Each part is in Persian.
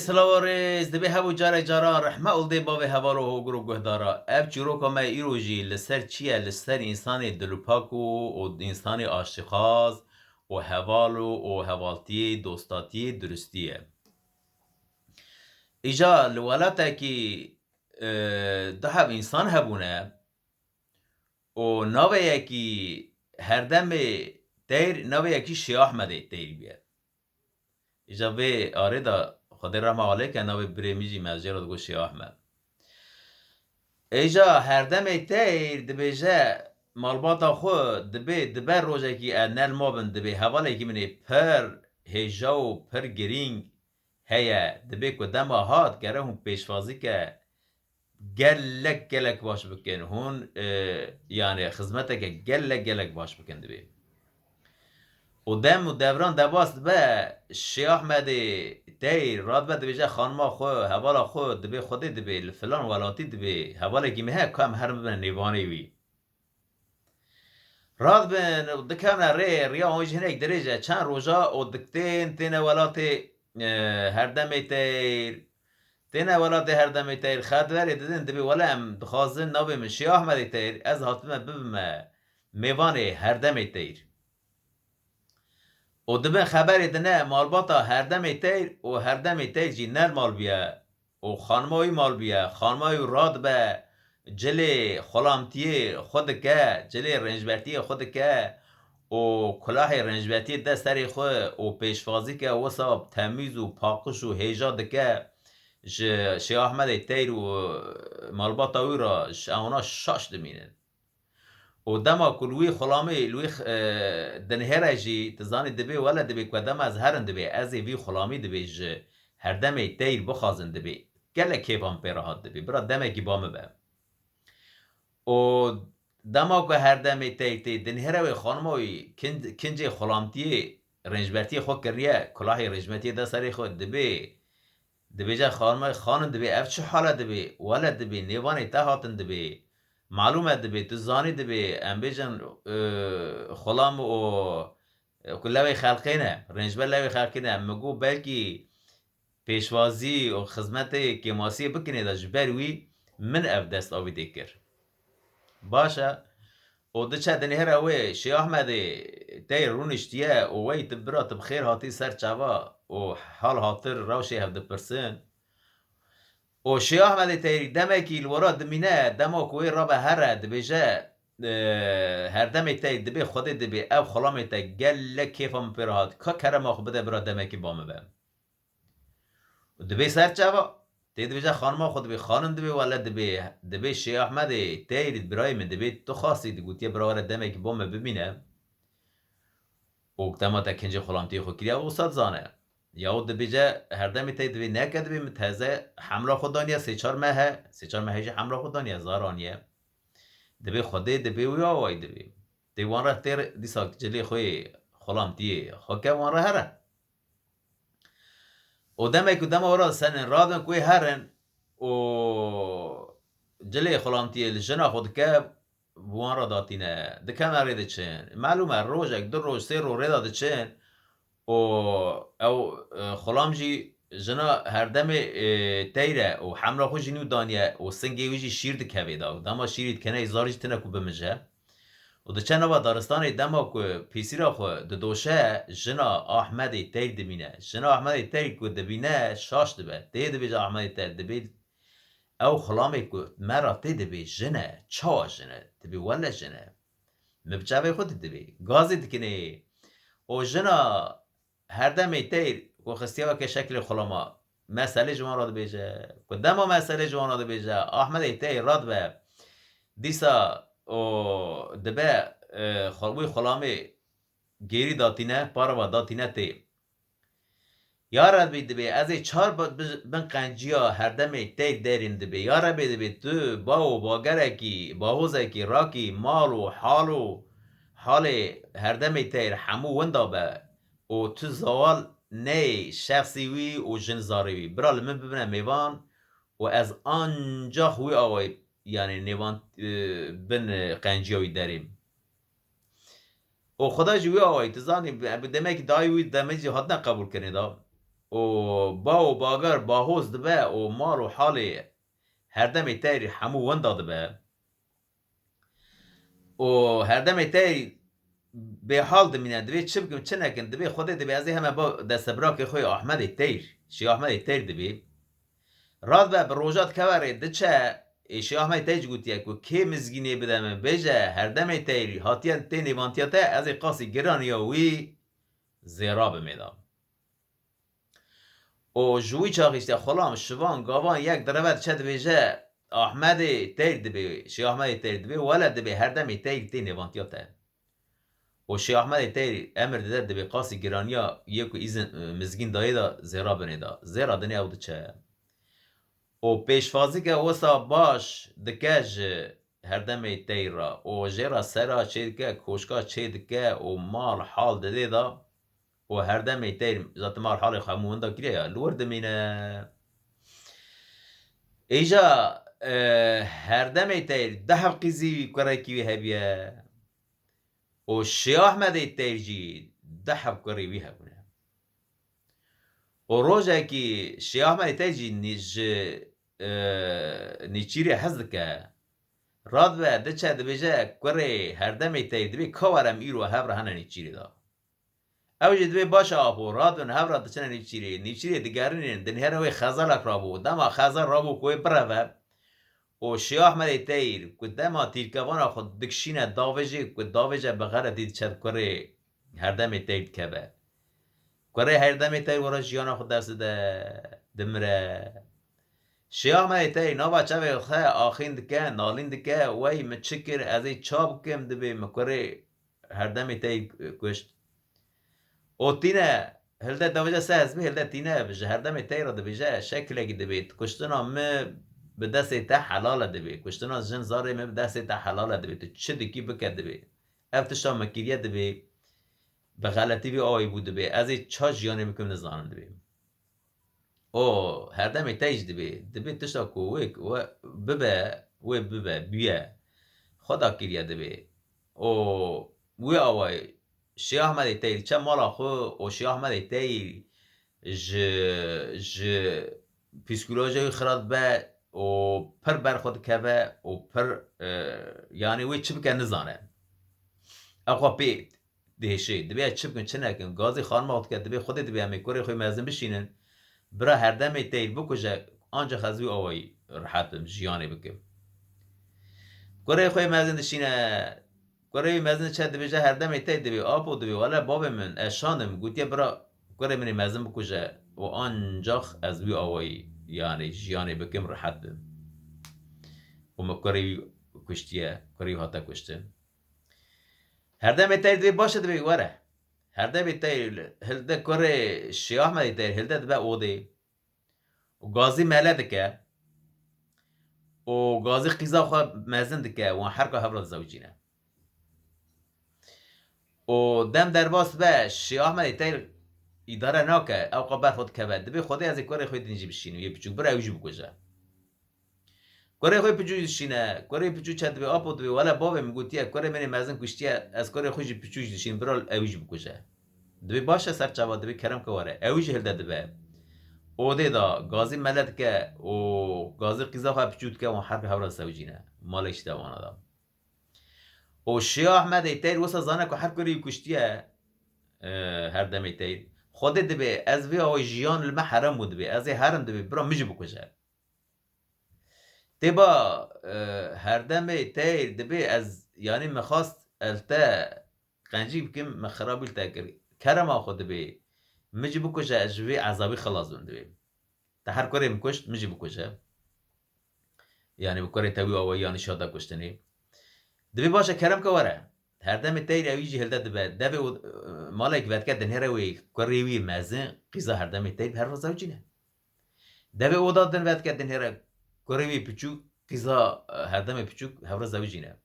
سلاوارز دبی هبو جار جارا رحمه اول دی باوی هوالو هو گرو گهدارا اف چیرو کما ایرو جی لسر چیه؟ لسر انسان دلوپاکو و انسان عاشقاز و هوالو و هوالتی دوستاتی درستیه. ایجا لولاتا کی ده انسان هبونه. و ناوه یکی هردم دیر ناوه یکی شیاح مده دیر بیه. ایجا به آره دا خدا رحمه آله که ناوی بریمیجی مزجه رو دگو شیعه احمد ایجا هر دم تیر دبیجه مالباتا خود دبی دبر روزه کی نل مابن دبی حواله کی منی پر هیجا و پر گرینگ. هیا دبی که دم هات گره هم پیشوازی که گلک گلک باش بکن. هون یعنی خدمته که گلک گلک باش بکن دبی. دم و دوران دباست به شی احمد دیر راد به دبیجه خانما خو حوالا خو دبی خودی دبی فلان ولاتی دبی حوالا گیمه کم هر ببن نیوانی وی. راد بن دکان ری ریا اونج هنک درجه چند روزا و دکتین تین ولاتی هر دمی تیر. تین ولاتی هر دمی تیر. خد وری ددن دبی ولا ام دخوازن نوی من شی احمد تیر از حاتمه ببم میوانی هر دمی تیر. و دبن خبری دنه مالباتا هر دم تیر و هر دم تیر جی نر مال بیا و خانمای مال بیا خانمای راد به جلی خلامتی خود که جلی رنجبرتی خود که و کلاه رنجبرتی دست سری خو و پیشفازی که وساب تمیز و پاکش و هیجا دکه شیخ احمد تیر و مالباتا وی را اونا شاش دمینن. و دما کلوی خلامی لوی دنهره جی تزانی دبی ولا دبی که دم از هرن دبی از وی خلامی دبی ج هر دم تیر بخازن دبی. گله کیفان پیراهات دبی. برا دمه کی بامه به و دما که هر دم تیر تیر دنهره وی خانموی کنج خلامتی رنجبرتی خود کریه کلاه رنجبرتی ده سری خود دبی. دبی جا خانموی خانم دبی اف چه حاله دبی؟ ولا دبی نیوانی تا هاتن دبی. معلومه دبی تو زانی دبی ام بیجن خلام و کلوی خلقینه رنجبر لوی خلقینه مگو بلکی پیشوازی و خدمت کماسی بکنه دا جبر وی من اف دست آوی دیکر. باشه. و دچه دنی هر اوی شی احمد تی رونشتیه و وی تبرا تبخیر هاتی سر چوا و حال هاتر روشی هفده پرسن احمد تیری دمکی الورا دمینه دما کوی را به هر دبیجه هر دم تای دبی خود دبی او خلام تا گل کیفم پیرهات که کرم آخو بده برا دمکی بهم. و دبی سر چوا تی دبیجه خانم خود دبی خانم دبی ولا دبی دبی شیخ احمد تیری برای من دبی تو خاصی دگوتی برا دمکی بامه ببینه. و دما تا کنج خلام تی خو کریا و استاد زانه. یا دبیجه هر دمی تی دبی نکد بی متهزه حمله خود دانیه سی چار ماه سی چار ماه حمله خود دانیه زارانیه. دبی خوده دبی و یا وای دبی وان را تیر دیسا جلی خوی خلام تیه خوکه وان را هره. و دمه که دمه ورا سن رادن کوی هرن و جلی خلام تیه لجنا خود که وان را داتینه. دکن ریده چن معلومه روژک دو روز سه رو ریده چن و او خلام جی جنا هر دم تیره و حمله خو جنو دانیه و سنگی ویجی شیر دکوی دا و دما شیرید کنه زارج تنه کو بمجه و ده چنه با دارستان دما کو پیسیرا خو ده دوشه جنا احمد تیر دمینه جنا احمد تیر کو دبینه شاش دبه ده دبی جا احمد تیر دبی او خلامی کو مرا تی دبی جنه چا جنه دبی ولا جنه مبجاوی خود دبی گازی دکنه و جنا هر دم تیر و خستیا که شکل خلاما مسئله جوان راد بیجه دما مسئله جوان راد بیجه احمد تیر راد به دیسا و دبه خلوی خلامی گیری داتینه پارا و داتینه تی یارد بی دبی از چهار بن قنجیا هر دم تیر درین دبی. یارد بی دبی تو با و باگره کی باوزه کی راکی مال و حال و حال هر دم تیر همو وندا به و تو زوال نه شخصی وی و جن زاری وی برال من ببینم میوان و از آنجا خوی آوای یعنی نیوان بن قنجیاوی داریم و خدا جوی آوای تو زانی دمه که دای وی جهاد نه قبول دا و با و باگر باهوز دبه و مال و حال هر دم تیری همو وندا دبه و هر دم تیری به حال دمینه دبی چه بکن چه نکن دبی خود دبی از همه با دست براک خوی احمد تیر. شی احمد تیر دبی راد به روجات کوره دچه ایشی احمد تیج گوتیه که که مزگینی بدم بجه هر دم تیری. هاتیان تینی وانتیاته از قاسی گرانی وی زیرا بمیدم. و جوی چاقیشته خلام شوان گاوان یک دروت چه دبیجه احمد تیر دبی شی احمد تیر دبی ولد دبی هر دم تیر تینی وانتیاته. و شی احمد تیر امر داده دبی قاسی گرانیا یکو ایزن مزگین دایی دا زیرا بنیدا زیرا دنی او چه و پیشفازی که وسا باش دکج هر دم تیر را و جرا سرا چه دکه کوشکا چه دکه و مال حال دده دا و هر دم تیر ذات مال حال خمون دا کریه لور دمینه ایجا هر دم تیر ده قیزی کره کیوی هبیه و شی احمد هبونه و روزه که شی احمد تیر جی نیج نیچیری حز دکه راد و دچه دبیجه کره هر دم تیر دبی کورم ایرو هبر هنه نیچیری دا. او جد به باش آپو راد و هبر دچنه نیچیری نیچیری دگرین دنهر وی خزال اکرابو دما خزال رابو کوی بره و شیخ احمد تیر که دما تیرکوان خود که داوجه بغیر دید چد کره هر دم تیر کبه. کره هر دم تیر ورا جیانا خود درس ده دمره. شیخ احمد تیر نوا چه خه آخین دکه نالین دکه وی مچکر از ای چاب کم دبی مکره هر دم تیر کشت. و تینه هلده دوجه سه هزبی هلده تینه بجه هر دم تیر دبیجه شکل اگه دبید کشتنا مه به دست تا حلال دبی کشتنا جن زاره مه به دست تا حلال دبی تو چه دکی بکد دبی افتشتا مکیریه دبی به غلطی بی آوی بود دبی از چا جیانه بکم نزانم دبی او هر دم تیج دبی دبی تشتا کو ویک و ببه و ببه بیه. خدا کریه دبی او وی آوی شی احمد تیر چه مالا خو؟ او شی احمد تیر ج ج پیسکولوژی خراد به و پر بر خود کبه و پر یعنی وی چی بکن نزانه. اقوا بید دهشه دبی چی بکن؟ چه نکن؟ گازی خان ماخت کرد دبی خود دبی همه کوری خوی مزن بشینن. برا هر دم تیر بکشه آنجا خزوی آوایی راحت جیانی بکم. کوری خوی مزن دشینه. کوری مزن چه؟ دبی هر دم تیر دبی آب و دبی ولی باب من اشانم. گوتیه برا کوری منی مزن بکشه و یعنی جیانی بکم راحت بم و مکری کشتیه کری هاتا کشتن هر دم تیر دوی باشه دوی واره. هر دم تیر هل ده کره شیاه مدی تیر هل ده او دی و گازی مله دکه. و گازی قیزا خواه مزن دکه. و هر که زوجینه. و دم در باست به شیاه مدی تیر اداره ناکه او قبر خود کبد. دبی خودی از کار خود دینجی بشینه یه پیچوک برای اوجی بکشه. کار خود پیچو شینه کار پیچو چت به آب دبی ولی باب میگوتیه کار من مزن کشتیه از کار خودی پیچوش دشین برال اوجی بکشه. دبی باشه سر چوا دبی کرم که واره اوجی هل دبه اوده دا گازی ملت که او گازی قیزا خواه پیچود که و حرف هورا سوجینه مالش دوانا دا او شیع احمد ایتیر وسا زانه که هر کاری کشتیه هر دم ایتیر. خودت دبی از وی آوی جیان لما حرم بود دبی از حرم دبی برا میجی بکشه. تبا هر دم تیر دبی از یعنی مخواست التا قنجی بکم مخرابی التا کری کرم خود دبی میجی بکشه از وی عذابی خلاص بون دبی. تا هر کاری مکشت میجی بکشه. یعنی بکاری تاوی آوی یعنی شاده کشتنی. دبی باشه کرم که وره. هر دم تیر اویجی هلده دبه دبه مالک ود که دنهره وی کری وی مزن قیزا هر دم تیر هر روز اوجینه دبه او دادن ود که دنهره کری وی پچو قیزا هر دم پچو هر روز اوجینه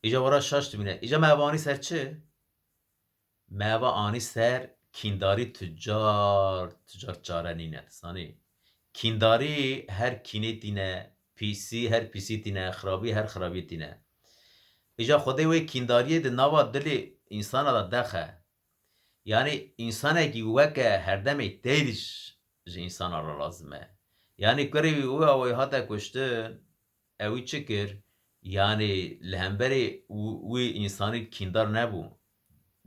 ایجا ورا شاش تبینه ایجا موانی سر چه؟ موا آنی سر کینداری تجار تجار چارنی نه سانی کینداری هر کینه تینه پیسی هر پیسی تینه خرابی هر خرابی تینه Eja Xwedê wê kîndariyê di nava dilê insana da dexe. Yani insanekî weke herdemê tê diş ji insana re lazim e. Yani kurê wê awê hate kuştin ew wî çi kir? Yani li hemberê wê insanî kîndar nebû.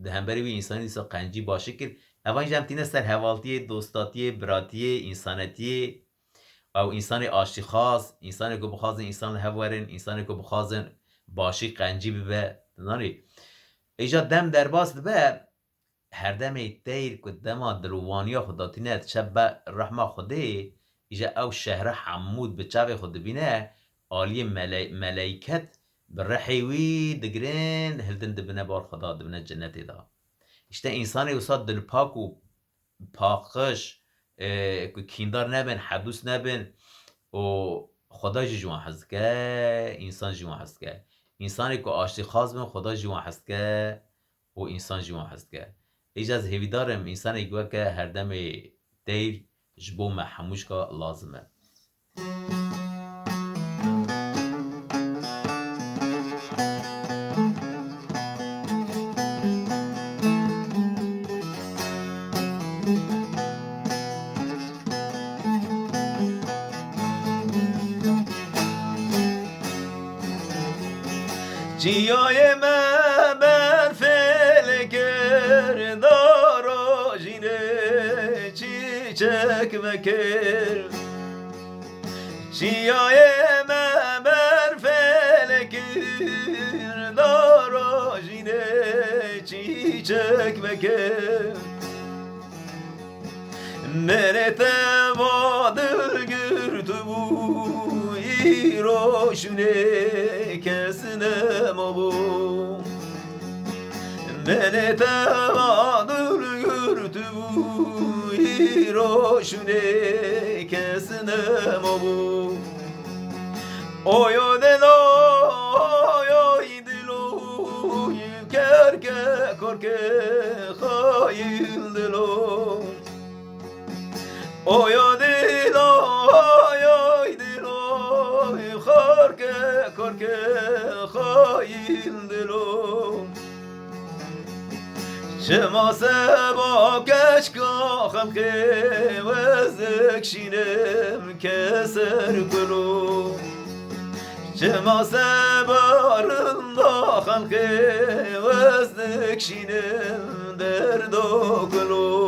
Di hemberê wê insanî dîsa qencî başî kir. Evan jî hem tîne ser hevaltiyê, dostatiyê, biratiyê, insanetiyê. Ew insanê aşî xas, insanê ku bixwazin insan li hev werin, insanê ku bixwazin باشی قنجی ببه. ناری. ایجا دم در باست به هر دم ای تیر که دم دروانی خدا تینه. چه به رحم خوده ایجا او شهر حمود به چه خود بینه. آلی ملیکت به رحیوی دگرین. هلدن دبنه بار خدا دبنه جنتی دا. ایجا انسان ایسا دل پاک و پاکش که کیندار نبین حدوس نبین. و خدا جوان هست که انسان جوان هست که. انسانی که آشتی خواست بیم خدا جوان هست که و انسان جوان هست که. ایج از هیویدارم انسانی که هر دمی دیر جبو حموش که لازمه. Siyayeme ben felker darajine çiçek veker Siyayeme ben felker darajine çiçek veker Nerede şimdi kesinem bu? Mene tevadır yürütü bu? Hiro şimdi kesinem bu? Oy o delo oy oy delo Kerke korke hayil delo Oy oy korke korke hain dilum. Şema seba keşka hamke vezek şinem keser kulum Şema sebarında hamke vezek şinem derdo kulum